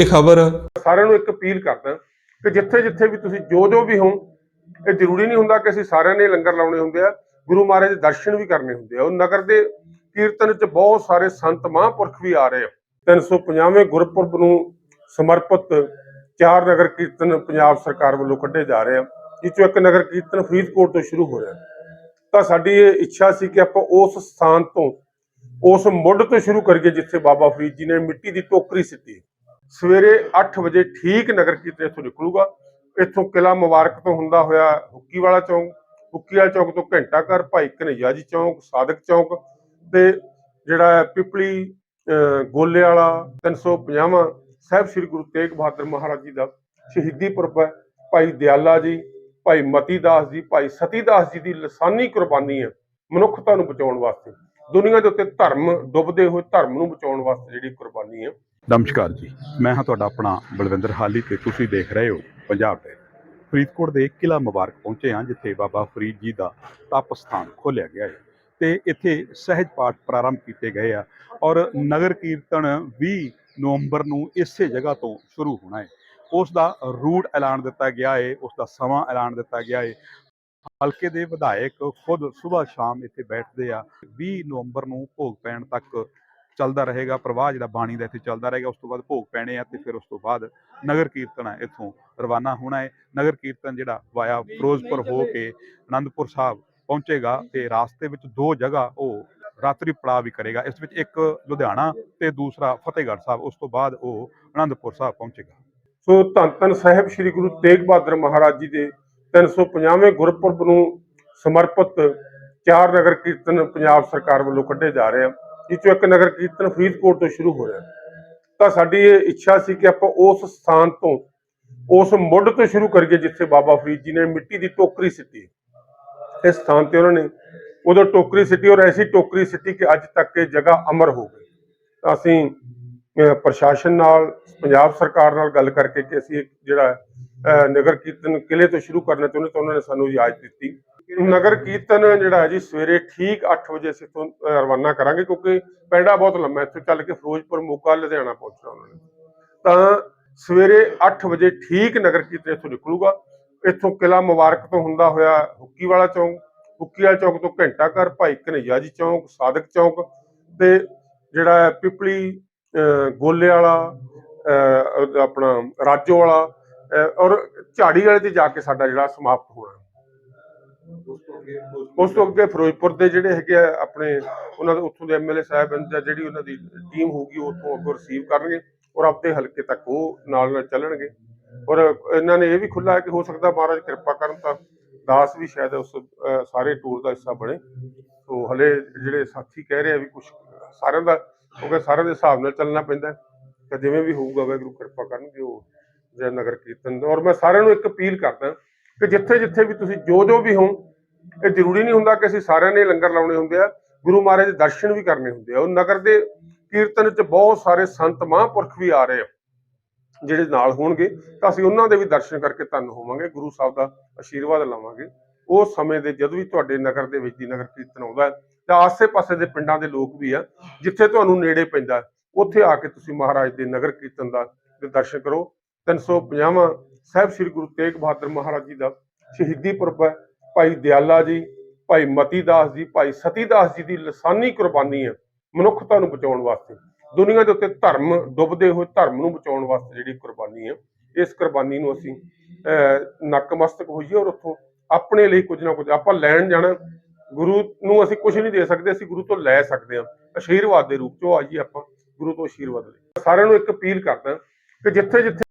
ਇਹ ਖਬਰ। ਸਾਰਿਆਂ ਨੂੰ ਇੱਕ ਅਪੀਲ ਕਰਦਾ ਕਿ ਜਿੱਥੇ ਜਿੱਥੇ ਵੀ ਤੁਸੀਂ ਜੋ ਜੋ ਵੀ ਹੋ ਇਹ ਜ਼ਰੂਰੀ ਨਹੀਂ ਹੁੰਦਾ ਕਿ ਅਸੀਂ ਸਾਰਿਆਂ ਨੇ ਲੰਗਰ ਲਾਉਣੇ ਹੁੰਦੇ ਆ, ਗੁਰੂ ਮਹਾਰਾਜ ਦੇ ਦਰਸ਼ਨ ਵੀ ਕਰਨੇ ਹੁੰਦੇ ਆ। ਉਹ ਨਗਰ ਦੇ ਕੀਰਤਨ 'ਚ ਬਹੁਤ ਸਾਰੇ ਸੰਤ ਮਹਾਂਪੁਰਖ ਵੀ ਆ ਰਹੇ ਆ। 350ਵੇਂ ਗੁਰਪੁਰਬ ਨੂੰ ਸਮਰਪਿਤ ਚਾਰ ਨਗਰ ਕੀਰਤਨ ਪੰਜਾਬ ਸਰਕਾਰ ਵੱਲੋਂ ਕੱਢੇ ਜਾ ਰਹੇ ਆ। ਜਿਸ ਚੋਂ ਇੱਕ ਨਗਰ ਕੀਰਤਨ ਫਰੀਦਕੋਟ ਤੋਂ ਸ਼ੁਰੂ ਹੋ ਰਿਹਾ। ਤਾਂ ਸਾਡੀ ਇਹ ਇੱਛਾ ਸੀ ਕਿ ਆਪਾਂ ਉਸ ਸਥਾਨ ਤੋਂ, ਉਸ ਮੁੱਢ ਤੋਂ ਸ਼ੁਰੂ ਕਰੀਏ ਜਿੱਥੇ ਬਾਬਾ ਫਰੀਦ ਜੀ ਨੇ ਮਿੱਟੀ ਦੀ ਟੋਕਰੀ ਸਿੱਟੀ। ਸਵੇਰੇ 8 ਵਜੇ ਠੀਕ ਨਗਰ ਕੀਰਤਨ ਇੱਥੋਂ ਨਿਕਲੂਗਾ। ਇੱਥੋਂ ਕਿਲਾ ਮੁਬਾਰਕ ਤੋਂ ਹੁੰਦਾ ਹੋਇਆ ਹੁੱਕੀ ਵਾਲਾ ਚੌਂਕ ਹੁੱਕੀ ਵਾਲਾ ਚੌਂਕ ਤੋਂ ਘੰਟਾ ਘਰ ਭਾਈ ਕਨਈਆ ਜੀ ਚੌਂਕ ਸਾਦਕ ਚੌਂਕ ਤੇ ਜਿਹੜਾ ਹੈ ਪਿਪਲੀ ਅਹ, ਗੋਲੇ ਵਾਲਾ 350ਵਾਂ ਸਾਹਿਬ ਸ੍ਰੀ ਗੁਰੂ ਤੇਗ ਬਹਾਦਰ ਮਹਾਰਾਜ ਜੀ ਦਾ ਸ਼ਹੀਦੀ ਪੁਰਬ ਹੈ। ਭਾਈ ਦਿਆਲਾ ਜੀ ਭਾਈ ਮਤੀ ਦਾਸ ਜੀ ਭਾਈ ਸਤੀ ਦਾਸ ਜੀ ਦੀ ਲਸਾਨੀ ਕੁਰਬਾਨੀ ਹੈ ਮਨੁੱਖਤਾ ਨੂੰ ਬਚਾਉਣ ਵਾਸਤੇ। ਦੁਨੀਆ ਦੇ ਉੱਤੇ ਧਰਮ ਡੁੱਬਦੇ ਹੋਏ ਧਰਮ ਨੂੰ ਬਚਾਉਣ ਵਾਸਤੇ ਜਿਹੜੀ ਕੁਰਬਾਨੀ ਹੈ ਨਮਸਕਾਰ ਜੀ। ਮੈਂ ਹਾਂ ਤੁਹਾਡਾ ਆਪਣਾ ਬਲਵਿੰਦਰ ਹਾਲੀ ਤੇ ਤੁਸੀਂ ਦੇਖ ਰਹੇ ਹੋ ਪੰਜਾਬ ਦੇ ਫਰੀਦਕੋਟ ਦੇ ਕਿਲਾ ਮੁਬਾਰਕ ਪਹੁੰਚੇ ਹਾਂ, ਜਿੱਥੇ ਬਾਬਾ ਫਰੀਦ ਜੀ ਦਾ ਤਪ ਸਥਾਨ ਖੋਲ੍ਹਿਆ ਗਿਆ ਹੈ। ਤੇ ਇੱਥੇ ਸਹਿਜ ਪਾਠ ਪ੍ਰਾਰੰਭ ਕੀਤੇ ਗਏ ਆ ਔਰ ਨਗਰ ਕੀਰਤਨ 20 ਨਵੰਬਰ ਨੂੰ ਇਸੇ ਜਗ੍ਹਾ ਤੋਂ ਸ਼ੁਰੂ ਹੋਣਾ ਹੈ। ਉਸ ਦਾ ਰੂਟ ਐਲਾਨ ਦਿੱਤਾ ਗਿਆ ਹੈ, ਉਸ ਦਾ ਸਮਾਂ ਐਲਾਨ ਦਿੱਤਾ ਗਿਆ ਹੈ। ਹਲਕੇ ਦੇ ਵਿਧਾਇਕ ਖੁਦ ਸਵੇਰ ਸ਼ਾਮ ਇੱਥੇ ਬੈਠਦੇ ਆ। 20 ਨਵੰਬਰ ਨੂੰ ਭੋਗ ਪੈਣ ਤੱਕ ਚੱਲਦਾ ਰਹੇਗਾ ਪ੍ਰਵਾਹ ਜਿਹੜਾ ਬਾਣੀ ਦਾ ਇੱਥੇ ਚੱਲਦਾ ਰਹੇਗਾ ਉਸ ਤੋਂ ਬਾਅਦ ਭੋਗ ਪੈਣੇ ਆ ਤੇ ਫਿਰ ਉਸ ਤੋਂ ਬਾਅਦ ਨਗਰ ਕੀਰਤਨ ਹੈ ਇੱਥੋਂ ਰਵਾਨਾ ਹੋਣਾ ਹੈ ਨਗਰ ਕੀਰਤਨ ਜਿਹੜਾ ਵਾਇਆ ਫਿਰੋਜ਼ਪੁਰ ਹੋ ਕੇ ਆਨੰਦਪੁਰ ਸਾਹਿਬ ਪਹੁੰਚੇਗਾ ਤੇ ਰਾਸਤੇ ਵਿੱਚ ਦੋ ਜਗ੍ਹਾ ਉਹ ਰਾਤਰੀ ਪੜਾਅ ਵੀ ਕਰੇਗਾ। ਇਸ ਵਿੱਚ ਇੱਕ ਲੁਧਿਆਣਾ ਤੇ ਦੂਸਰਾ ਫਤਿਹਗੜ੍ਹ ਸਾਹਿਬ ਉਸ ਤੋਂ ਬਾਅਦ ਉਹ ਆਨੰਦਪੁਰ ਸਾਹਿਬ ਪਹੁੰਚੇਗਾ। ਸੋ ਧੰਨ ਧੰਨ ਸਾਹਿਬ ਸ੍ਰੀ ਗੁਰੂ ਤੇਗ ਬਹਾਦਰ ਮਹਾਰਾਜ ਜੀ ਦੇ 350ਵੇਂ ਗੁਰਪੁਰਬ ਨੂੰ ਸਮਰਪਿਤ ਚਾਰ ਨਗਰ ਕੀਰਤਨ ਪੰਜਾਬ ਸਰਕਾਰ ਵੱਲੋਂ ਕੱਢੇ ਜਾ ਰਹੇ ਆ। ਜਿਸ ਚੋਂ ਇੱਕ ਨਗਰ ਕੀਰਤਨ ਫਰੀਦਕੋਟ ਤੋਂ ਸ਼ੁਰੂ ਹੋ ਤਾਂ ਸਾਡੀ ਇਹ ਇੱਛਾ ਸੀ ਕਿ ਆਪਾਂ ਉਸ ਸਥਾਨ ਤੋਂ, ਉਸ ਮੁੱਢ ਤੋਂ ਸ਼ੁਰੂ ਕਰੀਏ ਜਿੱਥੇ ਬਾਬਾ ਫਰੀਦ ਜੀ ਨੇ ਮਿੱਟੀ ਦੀ ਟੋਕਰੀ ਸਿੱਟੀ। ਇਸ ਸਥਾਨ ਤੇ ਉਹਨਾਂ ਨੇ ਉਦੋਂ ਟੋਕਰੀ ਸਿੱਟੀ ਔਰ ਐਸੀ ਟੋਕਰੀ ਸਿੱਟੀ ਕਿ ਅੱਜ ਤੱਕ ਇਹ ਜਗ੍ਹਾ ਅਮਰ ਹੋ ਗਈ। ਤਾਂ ਅਸੀਂ ਪ੍ਰਸ਼ਾਸਨ ਨਾਲ, ਪੰਜਾਬ ਸਰਕਾਰ ਨਾਲ ਗੱਲ ਕਰਕੇ ਕਿ ਅਸੀਂ ਜਿਹੜਾ ਨਗਰ ਕੀਰਤਨ ਕਿਲੇ ਤੋਂ ਸ਼ੁਰੂ ਕਰਨਾ ਚਾਹੁੰਦੇ ਤਾਂ ਉਹਨਾਂ ਨੇ ਸਾਨੂੰ ਇਜਾਜ਼ਤ ਦਿੱਤੀ। ਨਗਰ ਕੀਰਤਨ ਜਿਹੜਾ ਹੈ ਜੀ ਸਵੇਰੇ ਠੀਕ 8 ਵਜੇ ਅਸੀਂ ਤੋਂ ਰਵਾਨਾ ਕਰਾਂਗੇ ਕਿਉਂਕਿ ਪੈਂਡਾ ਬਹੁਤ ਲੰਮਾ ਹੈ, ਇੱਥੋਂ ਚੱਲ ਕੇ ਫਿਰੋਜ਼ਪੁਰ ਮੋਗਾ ਲੁਧਿਆਣਾ ਪਹੁੰਚਣਾ ਉਹਨਾਂ ਨੇ। ਤਾਂ ਸਵੇਰੇ 8 ਵਜੇ ਠੀਕ ਨਗਰ ਕੀਰਤਨ ਇੱਥੋਂ ਨਿਕਲੂਗਾ। ਇੱਥੋਂ ਕਿਲਾ ਮੁਬਾਰਕ ਤੋਂ ਹੁੰਦਾ ਹੋਇਆ ਹੁੱਕੀ ਵਾਲਾ ਚੌਂਕ ਹੁੱਕੀ ਵਾਲਾ ਚੌਂਕ ਤੋਂ ਘੰਟਾ ਘਰ ਭਾਈ ਕਨਈਆ ਜੀ ਚੌਂਕ ਸਾਦਕ ਚੌਂਕ ਤੇ ਜਿਹੜਾ ਹੈ ਪਿਪਲੀ ਗੋਲੇ ਵਾਲਾ ਆਪਣਾ ਰਾਜੋ ਵਾਲਾ ਔਰ ਝਾੜੀ ਵਾਲੇ ਤੇ ਜਾ ਕੇ ਸਾਡਾ ਜਿਹੜਾ ਸਮਾਪਤ ਹੋਣਾ। ਉਸ ਤੋਂ ਅੱਗੇ ਫਿਰੋਜ਼ਪੁਰ ਦੇ ਜਿਹੜੇ ਹੈਗੇ ਆ, ਆਪਣੇ ਉਹਨਾਂ ਦੇ ਉੱਥੋਂ ਦੇ ਐਮਐਲਏ ਸਾਹਿਬ ਜਾਂ ਜਿਹੜੀ ਉਹਨਾਂ ਦੀ ਟੀਮ ਹੋਊਗੀ, ਉਹ ਉੱਥੋਂ ਅੱਗੋਂ ਰਿਸੀਵ ਕਰਨਗੇ ਔਰ ਆਪਣੇ ਹਲਕੇ ਤੱਕ ਉਹ ਨਾਲ ਨਾਲ ਚੱਲਣਗੇ। ਔਰ ਇਹਨਾਂ ਨੇ ਇਹ ਵੀ ਖੁੱਲਾ ਹੈ ਕਿ ਹੋ ਸਕਦਾ ਮਹਾਰਾਜ ਕਿਰਪਾ ਕਰਨ ਤਾਂ ਦਾਸ ਵੀ ਸ਼ਾਇਦ ਉਸ ਸਾਰੇ ਟੂਰ ਦਾ ਹਿੱਸਾ ਬਣੇ। ਸੋ ਹਲੇ ਜਿਹੜੇ ਸਾਥੀ ਕਹਿ ਰਹੇ ਆ ਵੀ ਕੁਝ ਸਾਰਿਆਂ ਦਾ ਕਿਉਂਕਿ ਸਾਰਿਆਂ ਦੇ ਹਿਸਾਬ ਨਾਲ ਚੱਲਣਾ ਪੈਂਦਾ ਹੈ। ਤਾਂ ਜਿਵੇਂ ਵੀ ਹੋਊਗਾ, ਵਾਹਿਗੁਰੂ ਕਿਰਪਾ ਕਰਨਗੇ, ਉਹ ਜੈ ਨਗਰ ਕੀਰਤਨ ਔਰ ਮੈਂ ਸਾਰਿਆਂ ਨੂੰ ਇੱਕ ਅਪੀਲ ਕਰਦਾ ਕਿ ਜਿੱਥੇ ਜਿੱਥੇ ਵੀ ਤੁਸੀਂ ਜੋ ਜੋ ਵੀ ਹੋ ਇਹ ਜ਼ਰੂਰੀ ਨਹੀਂ ਹੁੰਦਾ ਕਿ ਅਸੀਂ ਸਾਰਿਆਂ ਨੇ ਲੰਗਰ ਲਾਉਣੇ ਹੁੰਦੇ ਆ ਗੁਰੂ ਮਹਾਰਾਜ ਦੇ ਦਰਸ਼ਨ ਵੀ ਕਰਨੇ ਹੁੰਦੇ ਆ। ਉਹ ਨਗਰ ਦੇ ਕੀਰਤਨ 'ਚ ਬਹੁਤ ਸਾਰੇ ਸੰਤ ਮਹਾਂਪੁਰਖ ਵੀ ਆ ਰਹੇ ਆ ਜਿਹੜੇ ਨਾਲ ਹੋਣਗੇ। ਤਾਂ ਅਸੀਂ ਉਹਨਾਂ ਦੇ ਵੀ ਦਰਸ਼ਨ ਕਰਕੇ ਧੰਨ ਹੋਵਾਂਗੇ ਗੁਰੂ ਸਾਹਿਬ ਦਾ ਆਸ਼ੀਰਵਾਦ ਲਵਾਂਗੇ। ਉਸ ਸਮੇਂ ਦੇ ਜਦੋਂ ਵੀ ਤੁਹਾਡੇ ਨਗਰ ਦੇ ਵਿੱਚ ਦੀ ਨਗਰ ਕੀਰਤਨ ਆਉਂਦਾ ਹੈ, ਤਾਂ ਆਸੇ-ਪਾਸੇ ਦੇ ਪਿੰਡਾਂ ਦੇ ਲੋਕ ਵੀ ਆ ਜਿੱਥੇ ਤੁਹਾਨੂੰ ਨੇੜੇ ਪੈਂਦਾ ਉੱਥੇ ਆ ਕੇ ਤੁਸੀਂ ਮਹਾਰਾਜ ਦੇ ਨਗਰ ਕੀਰਤਨ ਦਾ ਦਰਸ਼ਨ ਕਰੋ। 350ਵਾਂ ਸਾਹਿਬ ਸ੍ਰੀ ਗੁਰੂ ਤੇਗ ਬਹਾਦਰ ਮਹਾਰਾਜ ਜੀ ਦਾ ਸ਼ਹੀਦੀ ਪੁਰਬ ਹੈ। ਭਾਈ ਦਿਆਲਾ ਜੀ ਭਾਈ ਮਤੀ ਦਾਸ ਜੀ ਭਾਈ ਸਤੀ ਦਾਸ ਜੀ ਦੀ ਲਸਾਨੀ ਕੁਰਬਾਨੀ ਹੈ ਮਨੁੱਖਤਾ ਨੂੰ ਬਚਾਉਣ ਵਾਸਤੇ। ਦੁਨੀਆ ਦੇ ਉੱਤੇ ਧਰਮ ਡੁੱਬਦੇ ਹੋਏ ਧਰਮ ਨੂੰ ਬਚਾਉਣ ਵਾਸਤੇ ਜਿਹੜੀ ਕੁਰਬਾਨੀ ਹੈ ਇਸ ਕੁਰਬਾਨੀ ਨੂੰ ਅਸੀਂ ਅਹ, ਨਕਮਸਤਕ ਹੋਈਏ ਔਰ ਉੱਥੋਂ ਆਪਣੇ ਲਈ ਕੁਝ ਨਾ ਕੁਝ ਆਪਾਂ ਲੈਣ ਜਾਣਾ। ਗੁਰੂ ਨੂੰ ਅਸੀਂ ਕੁਝ ਨਹੀਂ ਦੇ ਸਕਦੇ ਅਸੀਂ ਗੁਰੂ ਤੋਂ ਲੈ ਸਕਦੇ ਹਾਂ। ਆਸ਼ੀਰਵਾਦ ਦੇ ਰੂਪ ਚੋਂ ਆਈਏ ਆਪਾਂ ਗੁਰੂ ਤੋਂ ਆਸ਼ੀਰਵਾਦ ਲਈ। ਸਾਰਿਆਂ ਨੂੰ ਇੱਕ ਅਪੀਲ ਕਰਦਾ ਕਿ ਜਿੱਥੇ ਜਿੱਥੇ